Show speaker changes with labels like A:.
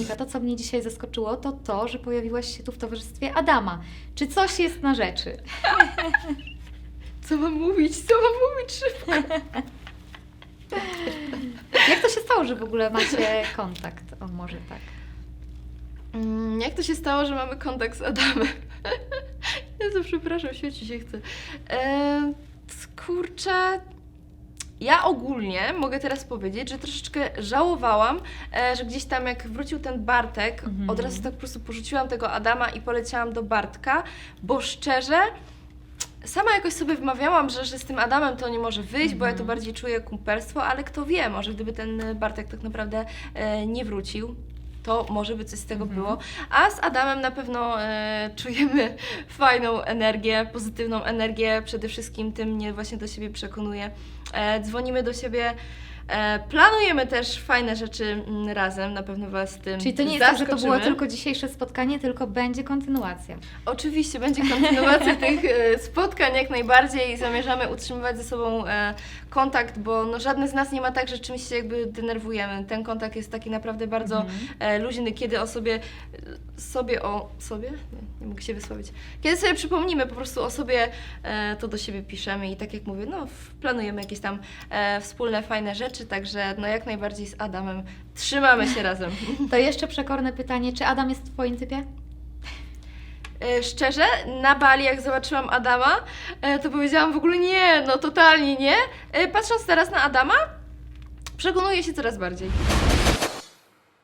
A: Monika, to co mnie dzisiaj zaskoczyło, to to, że pojawiłaś się tu w towarzystwie Adama. Czy coś jest na rzeczy?
B: Co mam mówić? Co mam mówić szybko?
A: Jak to się stało, że w ogóle macie kontakt? O, może tak.
B: Mm, Jak to się stało, że mamy kontakt z Adamem? Jezu, przepraszam, świeci się chce. Eee, kurczę, ja ogólnie mogę teraz powiedzieć, że troszeczkę żałowałam, e, że gdzieś tam jak wrócił ten Bartek,
A: Mhm.
B: od razu tak po prostu porzuciłam tego Adama i poleciałam do Bartka, bo szczerze, sama jakoś sobie wmawiałam, że, że z tym Adamem to nie może wyjść, bo ja to
A: Mhm.
B: bardziej czuję kumpelstwo, ale kto wie, może gdyby ten Bartek tak naprawdę e, nie wrócił, to może by coś z tego
A: Mhm.
B: było. A z Adamem na pewno e, czujemy fajną energię, pozytywną energię, przede wszystkim tym mnie właśnie do siebie przekonuje. E, dzwonimy do siebie, e, planujemy też fajne rzeczy mm, razem, na pewno Was tym
A: Czyli to nie jest tak, że to było
B: zaskoczymy.
A: tylko dzisiejsze spotkanie, tylko będzie kontynuacja.
B: Oczywiście będzie kontynuacja tych e, spotkań jak najbardziej i zamierzamy utrzymywać ze sobą e, kontakt, bo no, żadne z nas nie ma tak, że czymś się jakby denerwujemy. Ten kontakt jest taki naprawdę bardzo
A: Mhm.
B: e, luźny, kiedy o sobie, sobie o sobie, nie, nie mogę się wysłowić, kiedy sobie przypomnimy po prostu o sobie, e, to do siebie piszemy i tak jak mówię, no w- planujemy jakieś tam e, wspólne, fajne rzeczy, także no jak najbardziej z Adamem trzymamy się razem.
A: To jeszcze przekorne pytanie, czy Adam jest w Twoim typie?
B: E, Szczerze, na Bali jak zobaczyłam Adama, e, to powiedziałam w ogóle nie, no totalnie nie. E, Patrząc teraz na Adama, przekonuję się coraz bardziej.